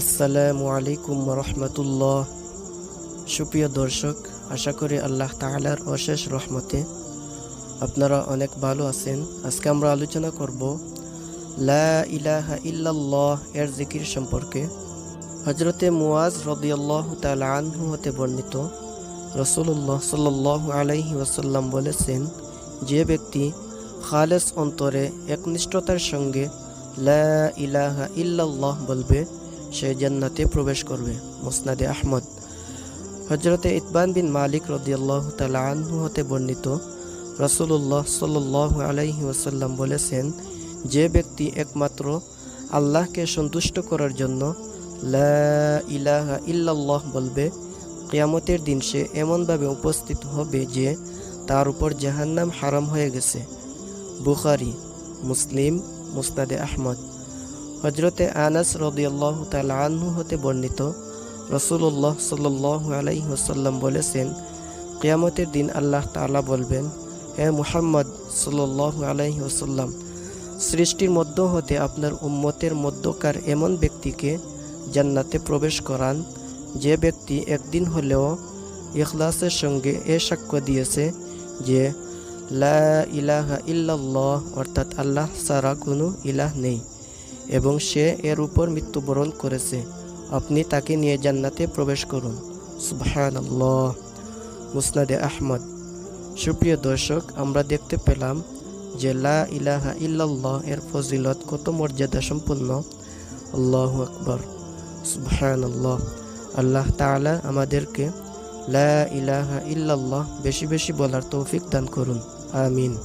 আসসালামু আলাইকুম রহমতুল্লাহ সুপ্রিয় দর্শক, আশা করি আল্লাহ তাআলার অশেষ রহমতে আপনারা অনেক ভালো আছেন। আজকে আমরা আলোচনা করব লা ইলাহা ইল্লাল্লাহ এর জিকির সম্পর্কে। হজরতে মুয়াজ রদিয়াল্লাহ তাআলা আনহু হতে বর্ণিত রসুল্লাহ সাল্লাহ আলাইহি ওয়াসাল্লাম বলেছেন, যে ব্যক্তি খালেস অন্তরে একনিষ্ঠতার সঙ্গে লা ইলাহা ইল্লাল্লাহ বলবে সে জান্নাতে প্রবেশ করবে। মুসনাদে আহমদ। হজরতে ইতবান বিন মালিক রদিয়াল্লাহ তালা হতে বর্ণিত রসুল্লাহ সাল্লাহ আলাইহি ওয়াসাল্লাম বলেছেন, যে ব্যক্তি একমাত্র আল্লাহকে সন্তুষ্ট করার জন্য লা ইলাহা ইল্লাল্লাহ বলবে, কিয়ামতের দিন সে এমনভাবে উপস্থিত হবে যে তার উপর জাহান্নাম হারাম হয়ে গেছে। বুখারি, মুসলিম, মুসনাদে আহমদ। হজরতে আনাস রদিয়াল্লাহ তালা আনহু হতে বর্ণিত রসুল্লাহ সাল্লাহ আলাইহি ওসাল্লাম বলেছেন, কিয়ামতের দিন আল্লাহ তালা বলবেন, হে মুহাম্মদ সাল্লাহ আলাইহি ওসাল্লাম সৃষ্টির মধ্য হতে আপনার উম্মতের মধ্যকার এমন ব্যক্তিকে জান্নাতে প্রবেশ করান, যে ব্যক্তি একদিন হলেও ইখলাসের সঙ্গে এ সাক্ষ্য দিয়েছে যে, লা ইলাহা ইল্লাল্লাহ অর্থাৎ আল্লাহ সারা কোনো ইলাহ নেই। এবং সে এর উপর মৃত্যুবরণ করেছে। আপনি তাকে নিয়ে জান্নাতে প্রবেশ করুন। সুবহানাল্লাহ। মুসনাদে আহমদ। সুপ্রিয় দর্শক, আমরা দেখতে পেলাম যে লা ইলাহা ইল্লাল্লাহ এর ফজিলত কত মর্যাদা সম্পন্ন। আল্লাহ আকবর। সুবহানাল্লাহ। আল্লাহ তাআলা আমাদেরকে লা ইলাহা ইল্লাল্লাহ বেশি বেশি বলার তৌফিক দান করুন। আমিন।